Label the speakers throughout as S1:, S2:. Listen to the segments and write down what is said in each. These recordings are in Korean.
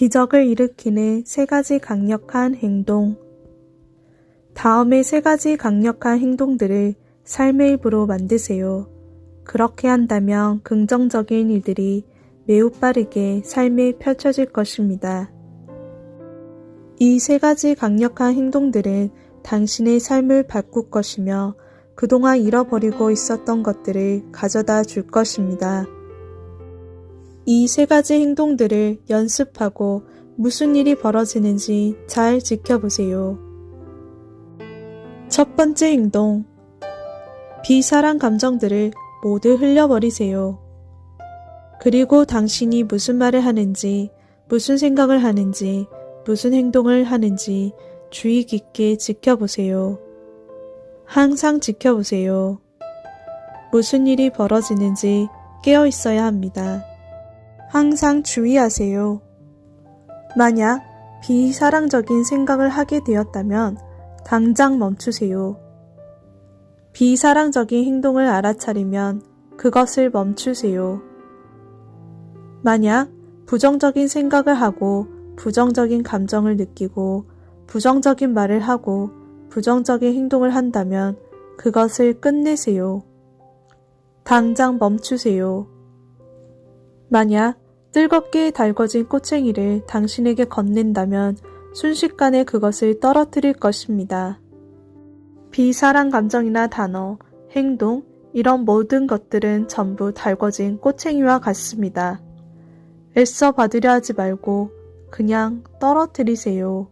S1: 기적을 일으키는 세 가지 강력한 행동. 다음의 세 가지 강력한 행동들을 삶의 일부로 만드세요. 그렇게 한다면 긍정적인 일들이 매우 빠르게 삶에 펼쳐질 것입니다. 이 세 가지 강력한 행동들은 당신의 삶을 바꿀 것이며 그동안 잃어버리고 있었던 것들을 가져다 줄 것입니다. 이 세 가지 행동들을 연습하고 무슨 일이 벌어지는지 잘 지켜보세요. 첫 번째 행동. 비사랑 감정들을 모두 흘려버리세요. 그리고 당신이 무슨 말을 하는지, 무슨 생각을 하는지, 무슨 행동을 하는지 주의 깊게 지켜보세요. 항상 지켜보세요. 무슨 일이 벌어지는지 깨어 있어야 합니다. 항상 주의하세요. 만약 비사랑적인 생각을 하게 되었다면 당장 멈추세요. 비사랑적인 행동을 알아차리면 그것을 멈추세요. 만약 부정적인 생각을 하고 부정적인 감정을 느끼고 부정적인 말을 하고 부정적인 행동을 한다면 그것을 끝내세요. 당장 멈추세요. 만약 뜨겁게 달궈진 꼬챙이를 당신에게 건넨다면 순식간에 그것을 떨어뜨릴 것입니다. 비사랑 감정이나 단어, 행동, 이런 모든 것들은 전부 달궈진 꼬챙이와 같습니다. 애써 받으려 하지 말고 그냥 떨어뜨리세요.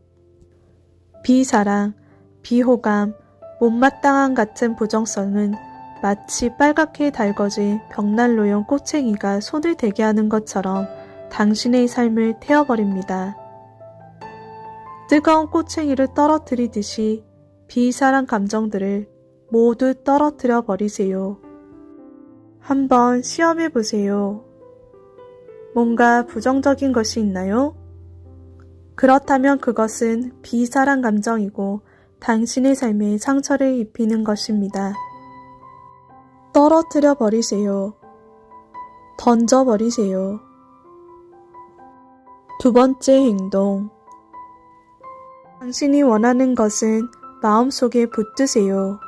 S1: 비사랑, 비호감, 못마땅한 같은 부정성은 마치 빨갛게 달궈진 벽난로용 꼬챙이가 손을 대게 하는 것처럼 당신의 삶을 태워버립니다. 뜨거운 꼬챙이를 떨어뜨리듯이 비사랑 감정들을 모두 떨어뜨려 버리세요. 한번 시험해 보세요. 뭔가 부정적인 것이 있나요? 그렇다면 그것은 비사랑 감정이고 당신의 삶에 상처를 입히는 것입니다. 떨어뜨려 버리세요. 던져 버리세요. 두 번째 행동. 당신이 원하는 것은 마음속에 붙드세요.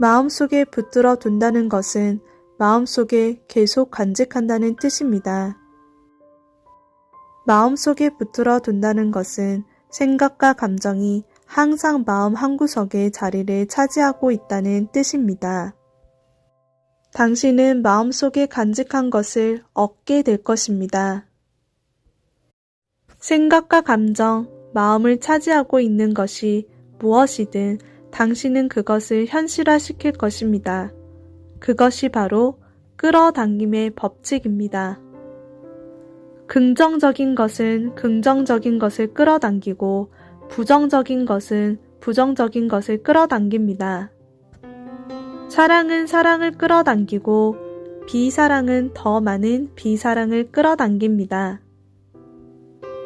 S1: 마음속에 붙들어 둔다는 것은 마음속에 계속 간직한다는 뜻입니다. 마음속에 붙들어 둔다는 것은 생각과 감정이 항상 마음 한구석에 자리를 차지하고 있다는 뜻입니다. 당신은 마음속에 간직한 것을 얻게 될 것입니다. 생각과 감정, 마음을 차지하고 있는 것이 무엇이든 당신은 그것을 현실화시킬 것입니다. 그것이 바로 끌어당김의 법칙입니다. 긍정적인 것은 긍정적인 것을 끌어당기고 부정적인 것은 부정적인 것을 끌어당깁니다. 사랑은 사랑을 끌어당기고 비사랑은 더 많은 비사랑을 끌어당깁니다.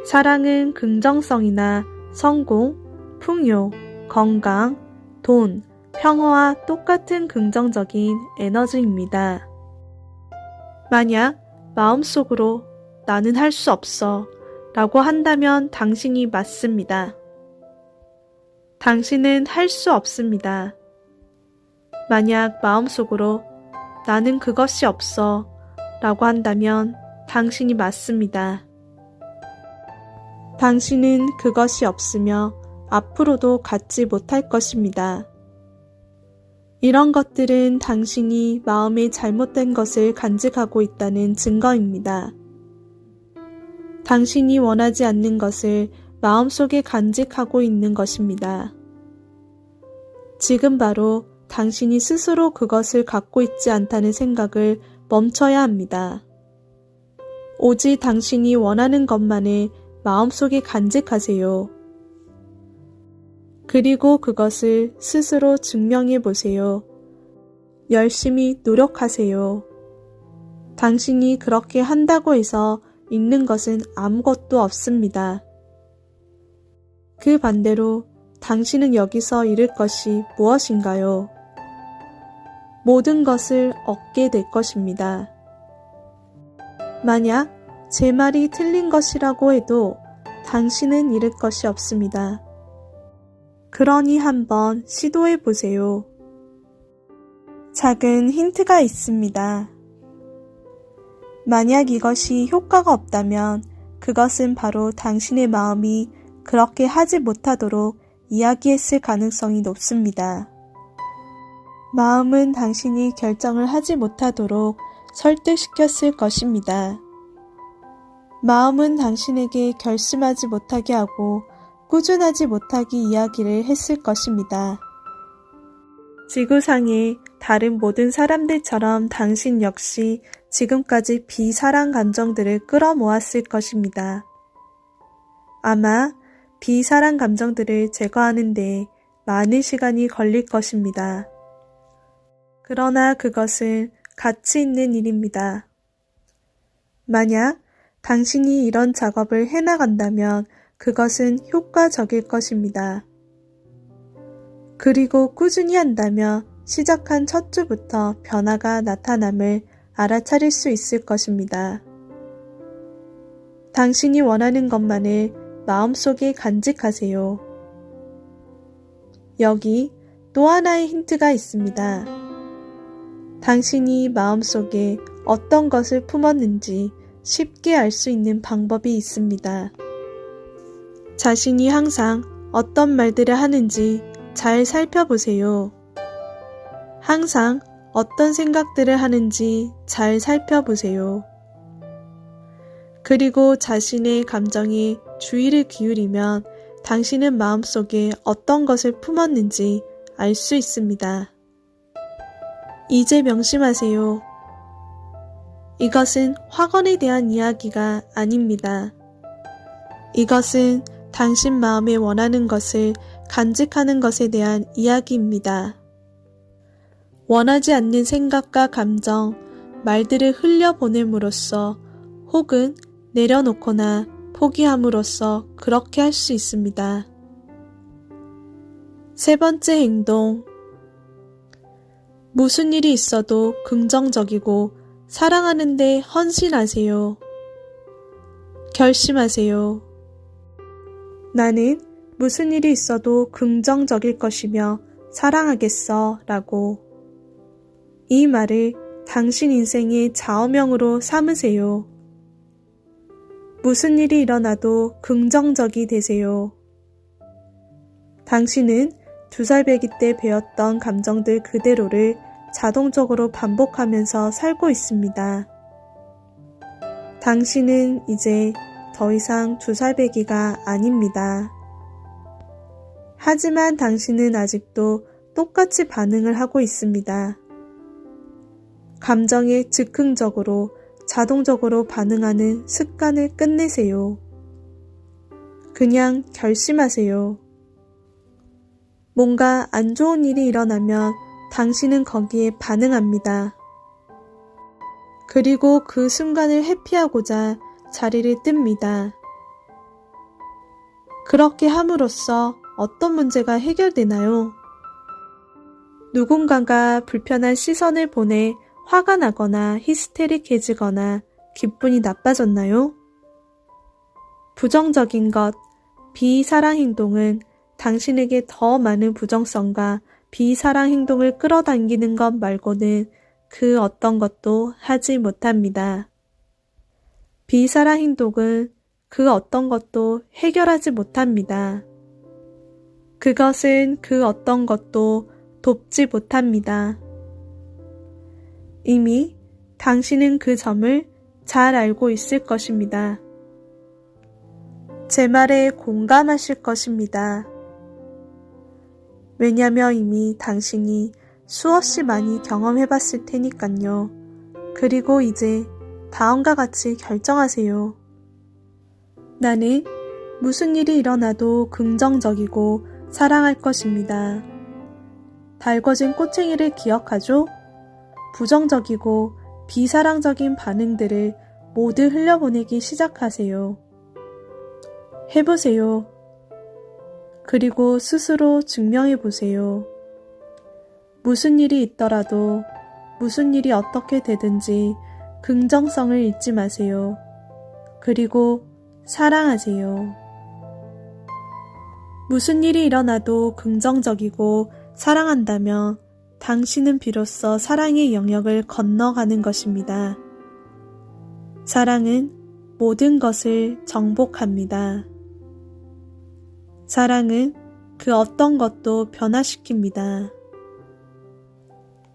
S1: 사랑은 긍정성이나 성공, 풍요, 건강, 돈, 평화와 똑같은 긍정적인 에너지입니다. 만약 마음속으로 나는 할 수 없어 라고 한다면 당신이 맞습니다. 당신은 할 수 없습니다. 만약 마음속으로 나는 그것이 없어 라고 한다면 당신이 맞습니다. 당신은 그것이 없으며 앞으로도 갖지 못할 것입니다. 이런 것들은 당신이 마음에 잘못된 것을 간직하고 있다는 증거입니다. 당신이 원하지 않는 것을 마음속에 간직하고 있는 것입니다. 지금 바로 당신이 스스로 그것을 갖고 있지 않다는 생각을 멈춰야 합니다. 오직 당신이 원하는 것만을 마음속에 간직하세요. 그리고 그것을 스스로 증명해 보세요. 열심히 노력하세요. 당신이 그렇게 한다고 해서 있는 것은 아무것도 없습니다. 그 반대로 당신은 여기서 잃을 것이 무엇인가요? 모든 것을 얻게 될 것입니다. 만약 제 말이 틀린 것이라고 해도 당신은 잃을 것이 없습니다. 그러니 한번 시도해 보세요. 작은 힌트가 있습니다. 만약 이것이 효과가 없다면 그것은 바로 당신의 마음이 그렇게 하지 못하도록 이야기했을 가능성이 높습니다. 마음은 당신이 결정을 하지 못하도록 설득시켰을 것입니다. 마음은 당신에게 결심하지 못하게 하고 꾸준하지 못하게 이야기를 했을 것입니다. 지구상의 다른 모든 사람들처럼 당신 역시 지금까지 비사랑 감정들을 끌어모았을 것입니다. 아마 비사랑 감정들을 제거하는 데 많은 시간이 걸릴 것입니다. 그러나 그것은 가치 있는 일입니다. 만약 당신이 이런 작업을 해나간다면 그것은 효과적일 것입니다. 그리고 꾸준히 한다면 시작한 첫 주부터 변화가 나타남을 알아차릴 수 있을 것입니다. 당신이 원하는 것만을 마음속에 간직하세요. 여기 또 하나의 힌트가 있습니다. 당신이 마음속에 어떤 것을 품었는지 쉽게 알 수 있는 방법이 있습니다. 자신이 항상 어떤 말들을 하는지 잘 살펴보세요. 항상 어떤 생각들을 하는지 잘 살펴보세요. 그리고 자신의 감정에 주의를 기울이면 당신은 마음속에 어떤 것을 품었는지 알 수 있습니다. 이제 명심하세요. 이것은 확언에 대한 이야기가 아닙니다. 이것은 당신 마음에 원하는 것을 간직하는 것에 대한 이야기입니다. 원하지 않는 생각과 감정, 말들을 흘려보냄으로써 혹은 내려놓거나 포기함으로써 그렇게 할 수 있습니다. 세 번째 행동. 무슨 일이 있어도 긍정적이고 사랑하는데 헌신하세요. 결심하세요. 나는 무슨 일이 있어도 긍정적일 것이며 사랑하겠어 라고. 이 말을 당신 인생의 좌우명으로 삼으세요. 무슨 일이 일어나도 긍정적이 되세요. 당신은 두 살배기 때 배웠던 감정들 그대로를 자동적으로 반복하면서 살고 있습니다. 당신은 이제 더 이상 두 살배기가 아닙니다. 하지만 당신은 아직도 똑같이 반응을 하고 있습니다. 감정에 즉흥적으로 자동적으로 반응하는 습관을 끝내세요. 그냥 결심하세요. 뭔가 안 좋은 일이 일어나면 당신은 거기에 반응합니다. 그리고 그 순간을 회피하고자 자리를 뜹니다. 그렇게 함으로써 어떤 문제가 해결되나요? 누군가가 불편한 시선을 보내 화가 나거나 히스테릭해지거나 기분이 나빠졌나요? 부정적인 것, 비사랑 행동은 당신에게 더 많은 부정성과 비사랑 행동을 끌어당기는 것 말고는 그 어떤 것도 하지 못합니다. 비사랑 행동은 그 어떤 것도 해결하지 못합니다. 그것은 그 어떤 것도 돕지 못합니다. 이미 당신은 그 점을 잘 알고 있을 것입니다. 제 말에 공감하실 것입니다. 왜냐면 이미 당신이 수없이 많이 경험해 봤을 테니깐요. 그리고 이제 다음과 같이 결정하세요. 나는 무슨 일이 일어나도 긍정적이고 사랑할 것입니다. 달궈진 꼬챙이를 기억하죠? 부정적이고 비사랑적인 반응들을 모두 흘려보내기 시작하세요. 해보세요. 그리고 스스로 증명해 보세요. 무슨 일이 있더라도 무슨 일이 어떻게 되든지 긍정성을 잊지 마세요. 그리고 사랑하세요. 무슨 일이 일어나도 긍정적이고 사랑한다면 당신은 비로소 사랑의 영역을 건너가는 것입니다. 사랑은 모든 것을 정복합니다. 사랑은 그 어떤 것도 변화시킵니다.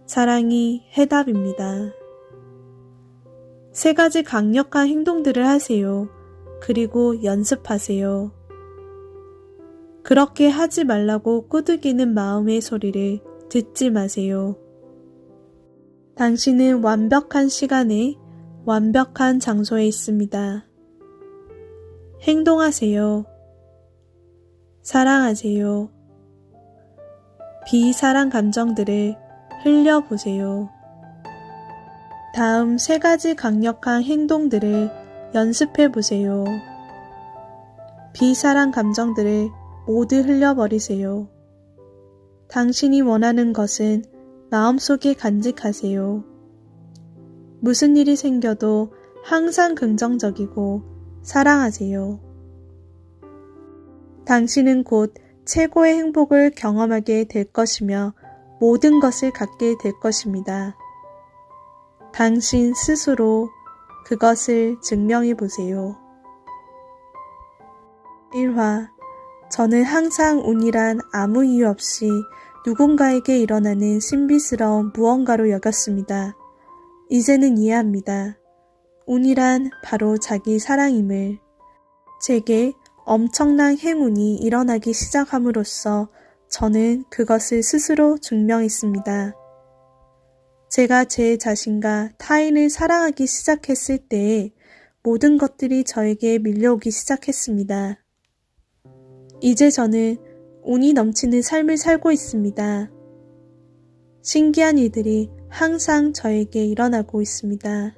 S1: 사랑이 해답입니다. 세 가지 강력한 행동들을 하세요. 그리고 연습하세요. 그렇게 하지 말라고 꾸드기는 마음의 소리를 듣지 마세요. 당신은 완벽한 시간에 완벽한 장소에 있습니다. 행동하세요. 사랑하세요. 비사랑 감정들을 흘려보세요. 다음 세 가지 강력한 행동들을 연습해 보세요. 비사랑 감정들을 모두 흘려버리세요. 당신이 원하는 것은 마음속에 간직하세요. 무슨 일이 생겨도 항상 긍정적이고 사랑하세요. 당신은 곧 최고의 행복을 경험하게 될 것이며 모든 것을 갖게 될 것입니다. 당신 스스로 그것을 증명해 보세요. 1화 저는 항상 운이란 아무 이유 없이 누군가에게 일어나는 신비스러운 무언가로 여겼습니다. 이제는 이해합니다. 운이란 바로 자기 사랑임을. 제게 엄청난 행운이 일어나기 시작함으로써 저는 그것을 스스로 증명했습니다. 제가 제 자신과 타인을 사랑하기 시작했을 때에 모든 것들이 저에게 밀려오기 시작했습니다. 이제 저는 운이 넘치는 삶을 살고 있습니다. 신기한 일들이 항상 저에게 일어나고 있습니다.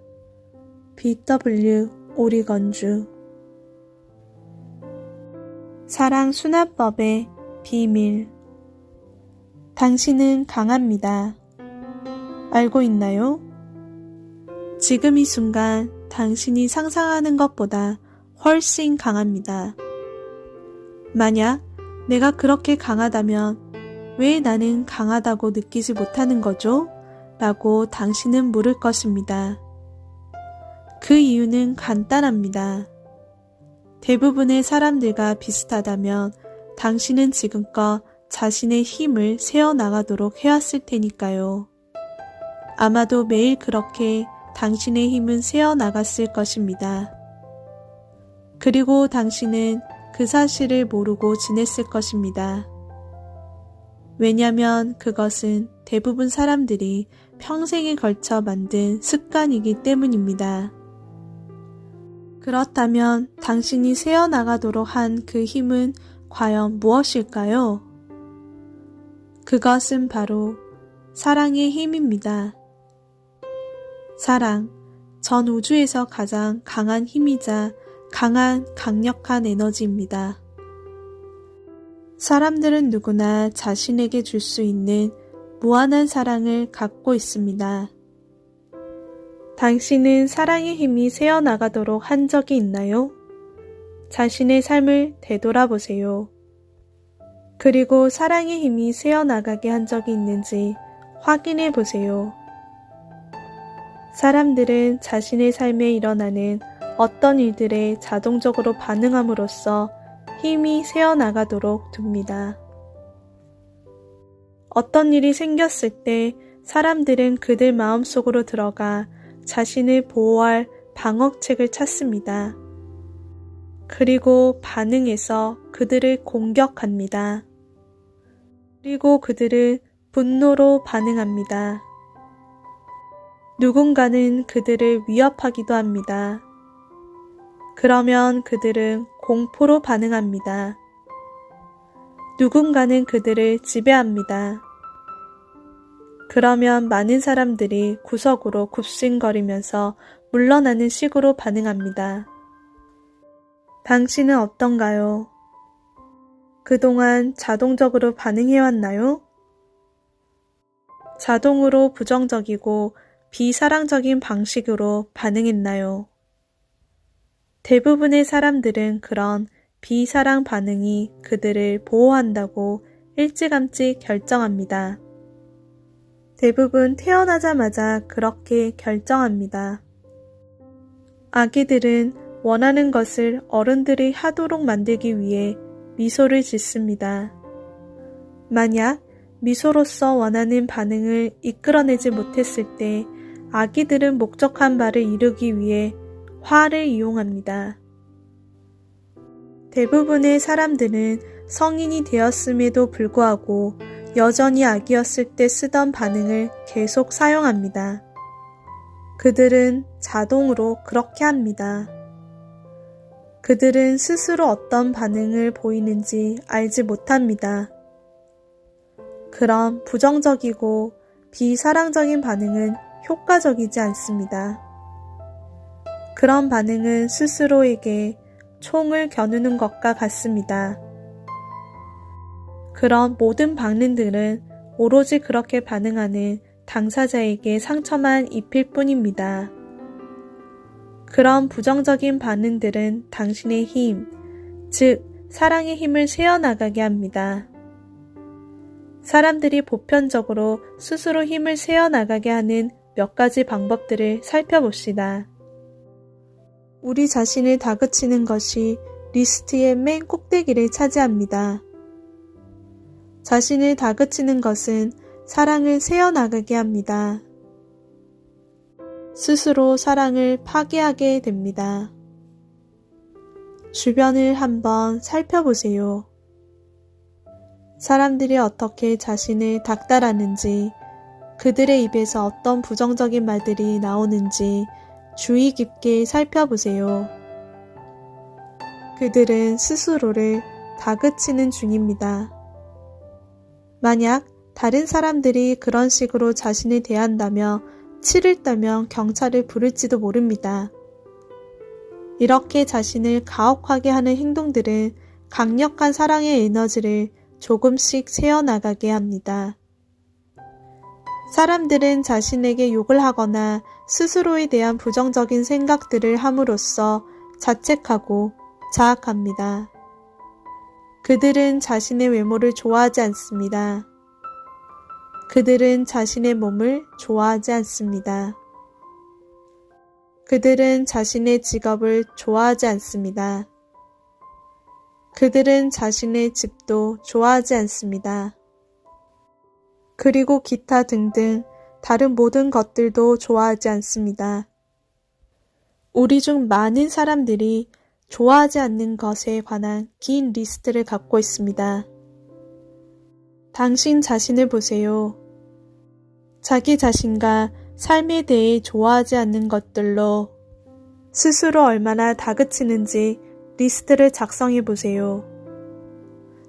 S1: BW 오리건주 사랑 순환법의 비밀 당신은 강합니다. 알고 있나요? 지금 이 순간 당신이 상상하는 것보다 훨씬 강합니다. 만약 내가 그렇게 강하다면 왜 나는 강하다고 느끼지 못하는 거죠? 라고 당신은 물을 것입니다. 그 이유는 간단합니다. 대부분의 사람들과 비슷하다면 당신은 지금껏 자신의 힘을 세워나가도록 해왔을 테니까요. 아마도 매일 그렇게 당신의 힘은 세워나갔을 것입니다. 그리고 당신은 그 사실을 모르고 지냈을 것입니다. 왜냐면 그것은 대부분 사람들이 평생에 걸쳐 만든 습관이기 때문입니다. 그렇다면 당신이 새어나가도록 한 그 힘은 과연 무엇일까요? 그것은 바로 사랑의 힘입니다. 사랑, 전 우주에서 가장 강한 힘이자 강한 강력한 에너지입니다. 사람들은 누구나 자신에게 줄 수 있는 무한한 사랑을 갖고 있습니다. 당신은 사랑의 힘이 새어나가도록 한 적이 있나요? 자신의 삶을 되돌아보세요. 그리고 사랑의 힘이 새어나가게 한 적이 있는지 확인해 보세요. 사람들은 자신의 삶에 일어나는 어떤 일들에 자동적으로 반응함으로써 힘이 새어나가도록 둡니다. 어떤 일이 생겼을 때 사람들은 그들 마음속으로 들어가 자신을 보호할 방어책을 찾습니다. 그리고 반응해서 그들을 공격합니다. 그리고 그들은 분노로 반응합니다. 누군가는 그들을 위협하기도 합니다. 그러면 그들은 공포로 반응합니다. 누군가는 그들을 지배합니다. 그러면 많은 사람들이 구석으로 굽신거리면서 물러나는 식으로 반응합니다. 당신은 어떤가요? 그동안 자동적으로 반응해왔나요? 자동으로 부정적이고 비사랑적인 방식으로 반응했나요? 대부분의 사람들은 그런 비사랑 반응이 그들을 보호한다고 일찌감치 결정합니다. 대부분 태어나자마자 그렇게 결정합니다. 아기들은 원하는 것을 어른들이 하도록 만들기 위해 미소를 짓습니다. 만약 미소로서 원하는 반응을 이끌어내지 못했을 때 아기들은 목적한 바를 이루기 위해 화를 이용합니다. 대부분의 사람들은 성인이 되었음에도 불구하고 여전히 아기였을 때 쓰던 반응을 계속 사용합니다. 그들은 자동으로 그렇게 합니다. 그들은 스스로 어떤 반응을 보이는지 알지 못합니다. 그런 부정적이고 비사랑적인 반응은 효과적이지 않습니다. 그런 반응은 스스로에게 총을 겨누는 것과 같습니다. 그런 모든 반응들은 오로지 그렇게 반응하는 당사자에게 상처만 입힐 뿐입니다. 그런 부정적인 반응들은 당신의 힘, 즉, 사랑의 힘을 세어나가게 합니다. 사람들이 보편적으로 스스로 힘을 세어나가게 하는 몇 가지 방법들을 살펴봅시다. 우리 자신을 다그치는 것이 리스트의 맨 꼭대기를 차지합니다. 자신을 다그치는 것은 사랑을 세어나가게 합니다. 스스로 사랑을 파괴하게 됩니다. 주변을 한번 살펴보세요. 사람들이 어떻게 자신을 닥달하는지, 그들의 입에서 어떤 부정적인 말들이 나오는지 주의 깊게 살펴보세요. 그들은 스스로를 다그치는 중입니다. 만약 다른 사람들이 그런 식으로 자신을 대한다며 치를 따면 경찰을 부를지도 모릅니다. 이렇게 자신을 가혹하게 하는 행동들은 강력한 사랑의 에너지를 조금씩 새어나가게 합니다. 사람들은 자신에게 욕을 하거나 스스로에 대한 부정적인 생각들을 함으로써 자책하고 자학합니다. 그들은 자신의 외모를 좋아하지 않습니다. 그들은 자신의 몸을 좋아하지 않습니다. 그들은 자신의 직업을 좋아하지 않습니다. 그들은 자신의 집도 좋아하지 않습니다. 그리고 기타 등등 다른 모든 것들도 좋아하지 않습니다. 우리 중 많은 사람들이 좋아하지 않는 것에 관한 긴 리스트를 갖고 있습니다. 당신 자신을 보세요. 자기 자신과 삶에 대해 좋아하지 않는 것들로 스스로 얼마나 다그치는지 리스트를 작성해 보세요.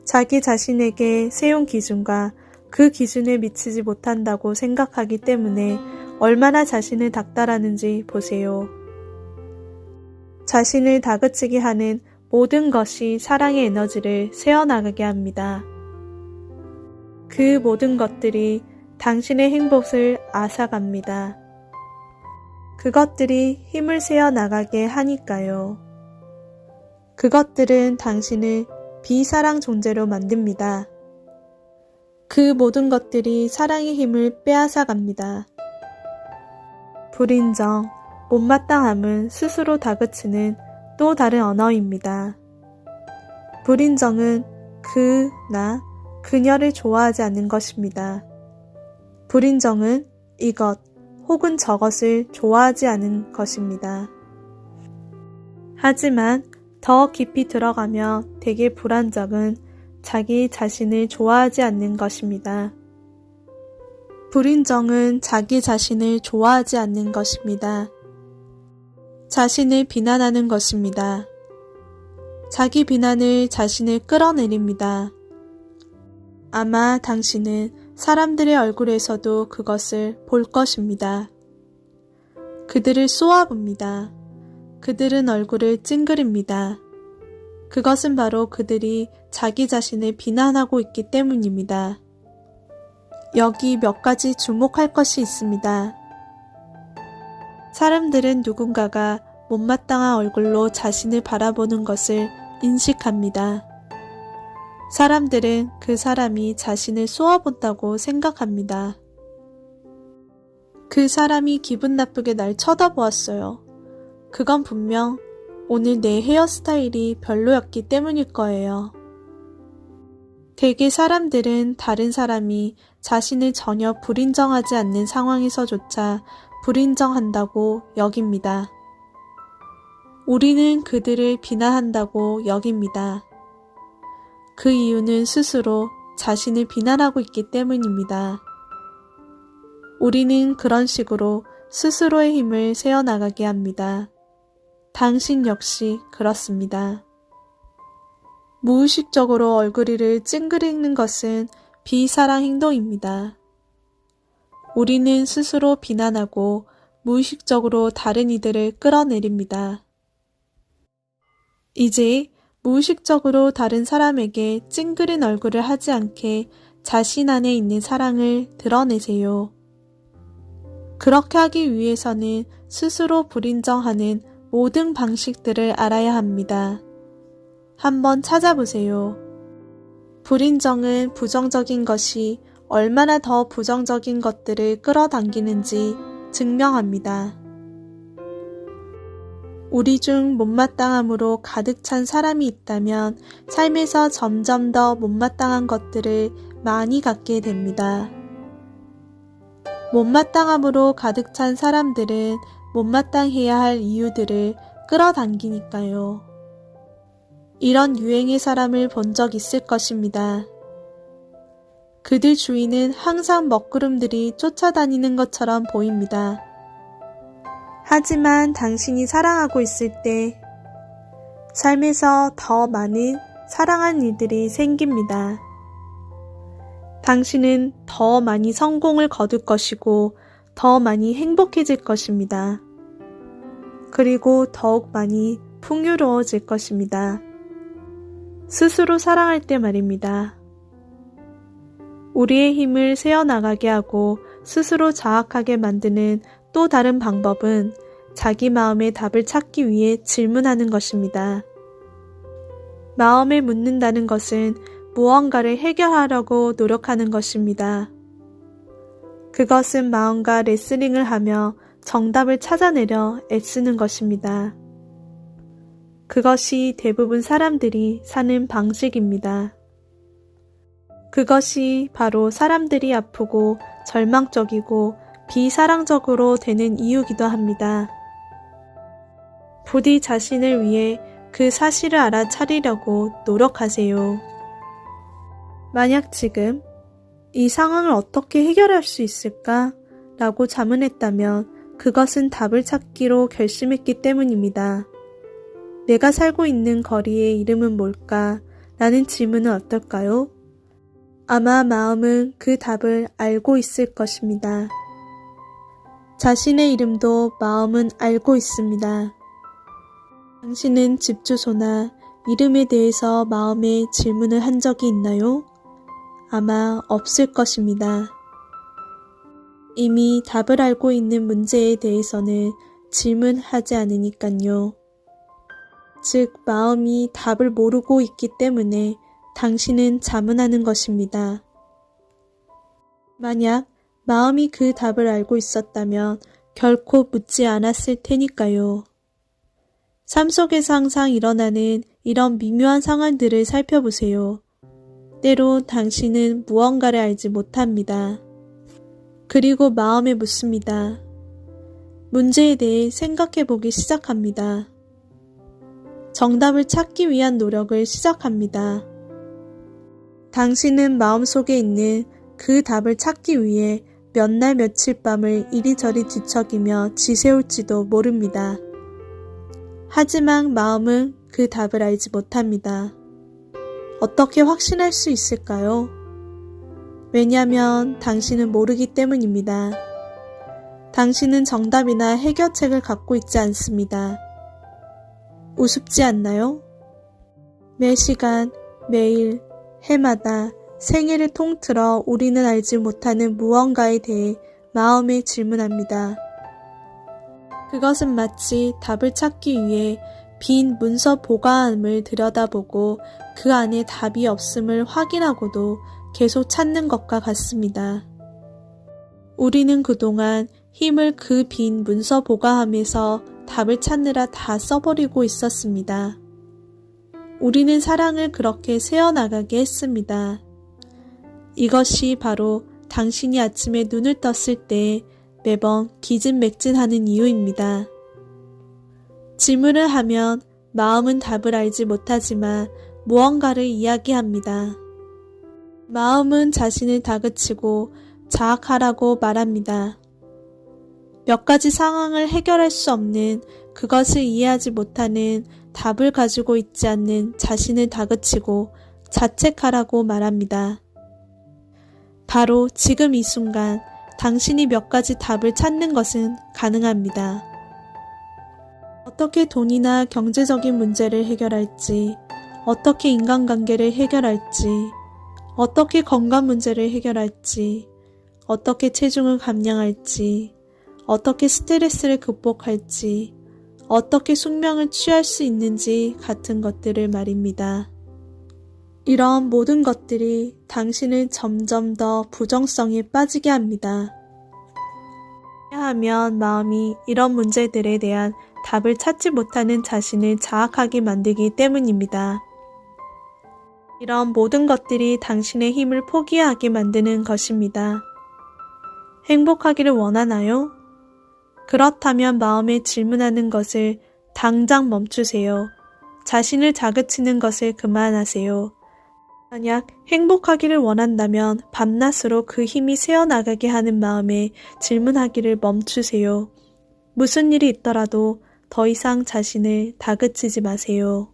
S1: 자기 자신에게 세운 기준과 그 기준에 미치지 못한다고 생각하기 때문에 얼마나 자신을 닥달하는지 보세요. 자신을 다그치게 하는 모든 것이 사랑의 에너지를 새어나가게 합니다. 그 모든 것들이 당신의 행복을 앗아갑니다. 그것들이 힘을 세어 나가게 하니까요. 그것들은 당신을 비사랑 존재로 만듭니다. 그 모든 것들이 사랑의 힘을 빼앗아 갑니다. 불인정, 못마땅함은 스스로 다그치는 또 다른 언어입니다. 불인정은 그, 나, 그녀를 좋아하지 않는 것입니다. 불인정은 이것 혹은 저것을 좋아하지 않은 것입니다. 하지만 더 깊이 들어가며 되게 불안정은 자기 자신을 좋아하지 않는 것입니다. 불인정은 자기 자신을 좋아하지 않는 것입니다. 자신을 비난하는 것입니다. 자기 비난을 자신을 끌어내립니다. 아마 당신은 사람들의 얼굴에서도 그것을 볼 것입니다. 그들을 쏘아봅니다. 그들은 얼굴을 찡그립니다. 그것은 바로 그들이 자기 자신을 비난하고 있기 때문입니다. 여기 몇 가지 주목할 것이 있습니다. 사람들은 누군가가 못마땅한 얼굴로 자신을 바라보는 것을 인식합니다. 사람들은 그 사람이 자신을 쏘아본다고 생각합니다. 그 사람이 기분 나쁘게 날 쳐다보았어요. 그건 분명 오늘 내 헤어스타일이 별로였기 때문일 거예요. 대개 사람들은 다른 사람이 자신을 전혀 불인정하지 않는 상황에서조차 불인정한다고 여깁니다. 우리는 그들을 비난한다고 여깁니다. 그 이유는 스스로 자신을 비난하고 있기 때문입니다. 우리는 그런 식으로 스스로의 힘을 세워나가게 합니다. 당신 역시 그렇습니다. 무의식적으로 얼굴이를 찡그리는 것은 비사랑 행동입니다. 우리는 스스로 비난하고 무의식적으로 다른 이들을 끌어내립니다. 이제 무의식적으로 다른 사람에게 찡그린 얼굴을 하지 않게 자신 안에 있는 사랑을 드러내세요. 그렇게 하기 위해서는 스스로 불인정하는 모든 방식들을 알아야 합니다. 한번 찾아보세요. 불인정은 부정적인 것이 얼마나 더 부정적인 것들을 끌어당기는지 증명합니다. 우리 중 못마땅함으로 가득 찬 사람이 있다면 삶에서 점점 더 못마땅한 것들을 많이 갖게 됩니다. 못마땅함으로 가득 찬 사람들은 못마땅해야 할 이유들을 끌어당기니까요. 이런 유행의 사람을 본 적 있을 것입니다. 그들 주위는 항상 먹구름들이 쫓아다니는 것처럼 보입니다. 하지만 당신이 사랑하고 있을 때 삶에서 더 많은 사랑한 일들이 생깁니다. 당신은 더 많이 성공을 거둘 것이고 더 많이 행복해질 것입니다. 그리고 더욱 많이 풍요로워질 것입니다. 스스로 사랑할 때 말입니다. 우리의 힘을 세어나가게 하고 스스로 자학하게 만드는 또 다른 방법은 자기 마음의 답을 찾기 위해 질문하는 것입니다. 마음을 묻는다는 것은 무언가를 해결하려고 노력하는 것입니다. 그것은 마음과 레슬링을 하며 정답을 찾아내려 애쓰는 것입니다. 그것이 대부분 사람들이 사는 방식입니다. 그것이 바로 사람들이 아프고 절망적이고 비사랑적으로 되는 이유기도 합니다. 부디 자신을 위해 그 사실을 알아차리려고 노력하세요. 만약 지금 이 상황을 어떻게 해결할 수 있을까? 라고 자문했다면 그것은 답을 찾기로 결심했기 때문입니다. 내가 살고 있는 거리의 이름은 뭘까? 라는 질문은 어떨까요? 아마 마음은 그 답을 알고 있을 것입니다. 자신의 이름도 마음은 알고 있습니다. 당신은 집 주소나 이름에 대해서 마음에 질문을 한 적이 있나요? 아마 없을 것입니다. 이미 답을 알고 있는 문제에 대해서는 질문하지 않으니깐요. 즉, 마음이 답을 모르고 있기 때문에 당신은 자문하는 것입니다. 만약 마음이 그 답을 알고 있었다면 결코 묻지 않았을 테니까요. 삶 속에서 항상 일어나는 이런 미묘한 상황들을 살펴보세요. 때로 당신은 무언가를 알지 못합니다. 그리고 마음에 묻습니다. 문제에 대해 생각해 보기 시작합니다. 정답을 찾기 위한 노력을 시작합니다. 당신은 마음속에 있는 그 답을 찾기 위해 몇 날 며칠 밤을 이리저리 뒤척이며 지새울지도 모릅니다. 하지만 마음은 그 답을 알지 못합니다. 어떻게 확신할 수 있을까요? 왜냐하면 당신은 모르기 때문입니다. 당신은 정답이나 해결책을 갖고 있지 않습니다. 우습지 않나요? 매 시간, 매일, 해마다 생애를 통틀어 우리는 알지 못하는 무언가에 대해 마음에 질문합니다. 그것은 마치 답을 찾기 위해 빈 문서 보관함을 들여다보고 그 안에 답이 없음을 확인하고도 계속 찾는 것과 같습니다. 우리는 그동안 힘을 그 빈 문서 보관함에서 답을 찾느라 다 써버리고 있었습니다. 우리는 사랑을 그렇게 세어나가게 했습니다. 이것이 바로 당신이 아침에 눈을 떴을 때 매번 기진맥진하는 이유입니다. 질문을 하면 마음은 답을 알지 못하지만 무언가를 이야기합니다. 마음은 자신을 다그치고 자학하라고 말합니다. 몇 가지 상황을 해결할 수 없는 그것을 이해하지 못하는 답을 가지고 있지 않는 자신을 다그치고 자책하라고 말합니다. 바로 지금 이 순간 당신이 몇 가지 답을 찾는 것은 가능합니다. 어떻게 돈이나 경제적인 문제를 해결할지, 어떻게 인간관계를 해결할지, 어떻게 건강 문제를 해결할지, 어떻게 체중을 감량할지, 어떻게 스트레스를 극복할지, 어떻게 숙명을 취할 수 있는지 같은 것들을 말입니다. 이런 모든 것들이 당신을 점점 더 부정성에 빠지게 합니다. 하면 마음이 이런 문제들에 대한 답을 찾지 못하는 자신을 자학하게 만들기 때문입니다. 이런 모든 것들이 당신의 힘을 포기하게 만드는 것입니다. 행복하기를 원하나요? 그렇다면 마음에 질문하는 것을 당장 멈추세요. 자신을 자극치는 것을 그만하세요. 만약 행복하기를 원한다면 밤낮으로 그 힘이 새어나가게 하는 마음에 질문하기를 멈추세요. 무슨 일이 있더라도 더 이상 자신을 다그치지 마세요.